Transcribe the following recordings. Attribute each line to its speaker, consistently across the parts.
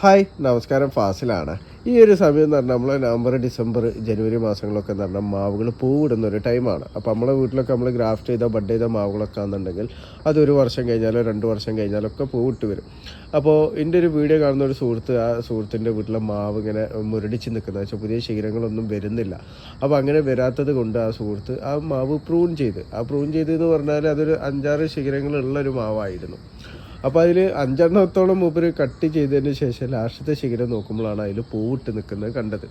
Speaker 1: Hi നമസ്കാരം. ഫാസിലാണ്. ഈ ഒരു സമയം എന്ന് പറഞ്ഞാൽ നമ്മൾ നവംബർ ഡിസംബർ ജനുവരി മാസങ്ങളൊക്കെ എന്ന് പറഞ്ഞാൽ മാവുകൾ പൂവിടുന്ന ഒരു ടൈമാണ് അപ്പോൾ നമ്മളെ വീട്ടിലൊക്കെ നമ്മൾ ഗ്രാഫ്റ്റ് ചെയ്ത ബഡ് ചെയ്ത മാവുകളൊക്കെ ആണെന്നുണ്ടെങ്കിൽ അതൊരു വർഷം കഴിഞ്ഞാലോ രണ്ട് വർഷം കഴിഞ്ഞാലോ ഒക്കെ പൂവിട്ട് വരും. അപ്പോൾ എന്റെ ഒരു വീഡിയോ കാണുന്ന ഒരു സുഹൃത്ത് ആ സുഹൃത്തിന്റെ വീട്ടിലെ മാവ് ഇങ്ങനെ മുരടിച്ച് നിൽക്കുന്നത് വെച്ചാൽ പുതിയ ശീലങ്ങളൊന്നും വരുന്നില്ല. അപ്പോൾ അങ്ങനെ വരാത്തത് കൊണ്ട് ആ സുഹൃത്ത് ആ മാവ് പ്രൂൺ ചെയ്ത് ആ പ്രൂൺ ചെയ്ത് എന്ന് പറഞ്ഞാൽ അതൊരു അഞ്ചാറ് ശിഖരങ്ങളുള്ള ഒരു മാവായിരുന്നു. അപ്പോൾ അതിൽ അഞ്ചെണ്ണത്തോളം മൂപ്പര് കട്ട് ചെയ്തതിന് ശേഷം ലാസ്റ്റത്തെ ശിഖരം നോക്കുമ്പോഴാണ് അതിൽ പൂവിട്ട് നിൽക്കുന്നത് കണ്ടത്.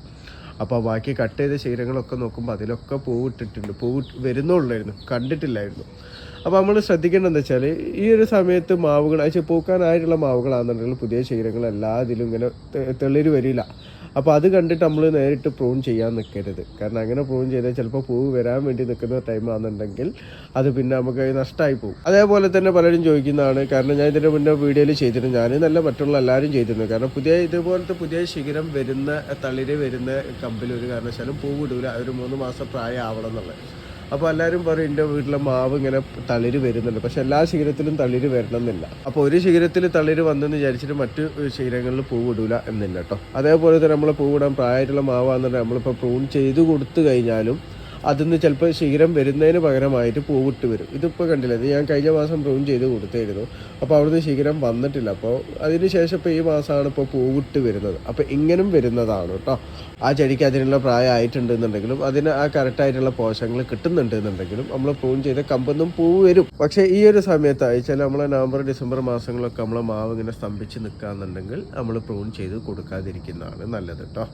Speaker 1: അപ്പോൾ ബാക്കി കട്ട് ചെയ്ത ശീലങ്ങളൊക്കെ നോക്കുമ്പോൾ അതിലൊക്കെ പൂവിട്ടിട്ടുണ്ട്. പൂവ് വരുന്നുള്ളായിരുന്നു. കണ്ടിട്ടില്ലായിരുന്നു. അപ്പോൾ നമ്മൾ ശ്രദ്ധിക്കേണ്ടതെന്ന് വെച്ചാൽ ഈ ഒരു സമയത്ത് മാവുകൾ അയച്ച് പൂക്കാനായിട്ടുള്ള മാവുകളാണെന്നുണ്ടെങ്കിൽ പുതിയ ശീലങ്ങളെല്ലാം ഇതിലും ഇങ്ങനെ തെളിര് വരില്ല. അപ്പോൾ അത് കണ്ടിട്ട് നമ്മൾ നേരിട്ട് പ്രൂൺ ചെയ്യാൻ നിൽക്കരുത് കാരണം അങ്ങനെ പ്രൂൺ ചെയ്താൽ ചിലപ്പോൾ പൂവ് വരാൻ വേണ്ടി നിൽക്കുന്ന ടൈമാണെന്നുണ്ടെങ്കിൽ അത് പിന്നെ നമുക്ക് നഷ്ടമായി പോകും. അതേപോലെ തന്നെ പലരും ചോദിക്കുന്നതാണ് കാരണം ഞാൻ ഇതിന്റെ മുന്നേ വീഡിയോയിൽ ചെയ്തിരുന്നു. ഞാൻ നല്ല മറ്റുള്ള എല്ലാവരും ചെയ്തിരുന്നു. കാരണം പുതിയ ഇതുപോലത്തെ പുതിയ ശിഖരം വരുന്ന തളിര് വരുന്ന കമ്പിൽ ഒരു കാരണവശാലും പൂവ് ഒരു മൂന്ന് മാസം പ്രായം ആവണം എന്നുള്ളത്. അപ്പോൾ എല്ലാവരും പറയും എന്റെ വീട്ടിലെ മാവ് ഇങ്ങനെ തളിര് വരുന്നുണ്ട്. പക്ഷെ എല്ലാ ശീരത്തിലും തളിര് വരണമെന്നില്ല. അപ്പോൾ ഒരു ശീരത്തിൽ തളിര് വന്നെന്ന് വിചാരിച്ചിട്ട് മറ്റ് ശീരങ്ങളിൽ പൂവിടൂല എന്നില്ല കേട്ടോ അതേപോലെ തന്നെ നമ്മൾ പൂവിടാൻ പ്രായമായിട്ടുള്ള മാവാന്നുണ്ടെങ്കിൽ നമ്മളിപ്പോൾ പ്രൂൺ ചെയ്ത് കൊടുത്തു കഴിഞ്ഞാലും അതിന്ന് ചിലപ്പോൾ ശീരം വരുന്നതിന് പകരമായിട്ട് പൂവിട്ട് വരും. ഇതിപ്പോൾ കണ്ടില്ല ഇത് ഞാൻ കഴിഞ്ഞ മാസം പ്രൂൺ ചെയ്ത് കൊടുത്തായിരുന്നു അപ്പോൾ അവിടുന്ന് ശീകരം വന്നിട്ടില്ല. അപ്പോൾ അതിന് ശേഷം ഇപ്പോൾ ഈ മാസമാണ് ഇപ്പോൾ പൂവിട്ട് വരുന്നത്. അപ്പോൾ ഇങ്ങനും വരുന്നതാണ് കേട്ടോ. ആ ചെടിക്ക് അതിനുള്ള പ്രായം ആയിട്ടുണ്ടെന്നുണ്ടെങ്കിലും അതിന് ആ കറക്റ്റായിട്ടുള്ള പോഷകങ്ങൾ കിട്ടുന്നുണ്ട് എന്നുണ്ടെങ്കിലും നമ്മൾ പ്രൂൺ ചെയ്ത കമ്പൊന്നും പൂവ് വരും. പക്ഷേ ഈ ഒരു സമയത്ത് അയച്ചാൽ നമ്മൾ നവംബർ ഡിസംബർ മാസങ്ങളൊക്കെ നമ്മളെ മാവ് ഇങ്ങനെ സ്തംഭിച്ച് നിൽക്കുകയെന്നുണ്ടെങ്കിൽ നമ്മൾ പ്രൂൺ ചെയ്ത് കൊടുക്കാതിരിക്കുന്നതാണ് നല്ലത് കേട്ടോ.